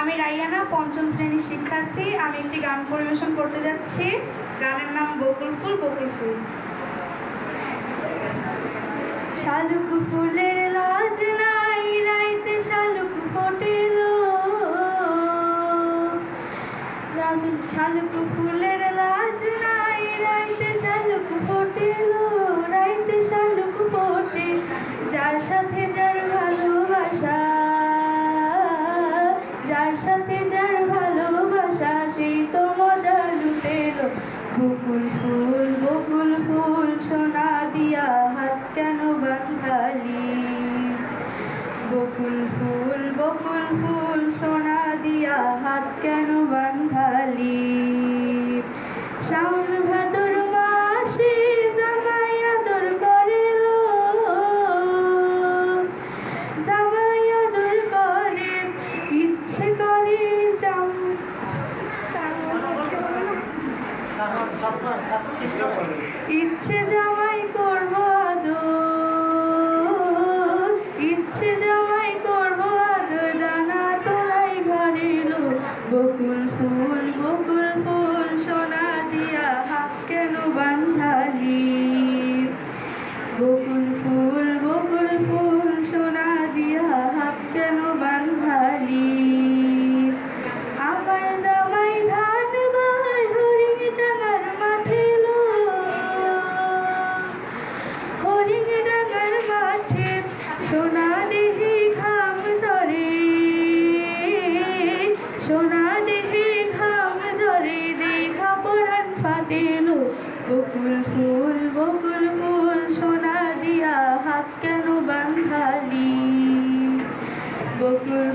আমি রাইয়ানা, পঞ্চম শ্রেণির শিক্ষার্থী। আমি একটি গান পরিবেশন করতে যাচ্ছি। গানের নাম বকুল ফুল বকুল ফুল। শালুক ফুলের লাজ নাই, রাইতে শালুক ফোটেল। শালুক ফুলের লাজ নাই বকুল ফুল বকুল ফুল সোনা দিয়া হাত কেন বান্ধালি? বকুল ফুল বকুল ফুল সোনা দিয়া হাত কেন বান্ধালি? শাওন ইচ্ছে জামাই করব আদর ইচ্ছে জামাই করব আদর দানা তোলাই ঘরের বকুল ফুল সোনা দেহি ঘাম ঝরে, সোনা দেহি ঘাম ঝরে, দেখা পরাণ ফাটেল বকুল ফুল বকুল ফুল, সোনা দিয়া হাত কেন বান্ধালি? বকুল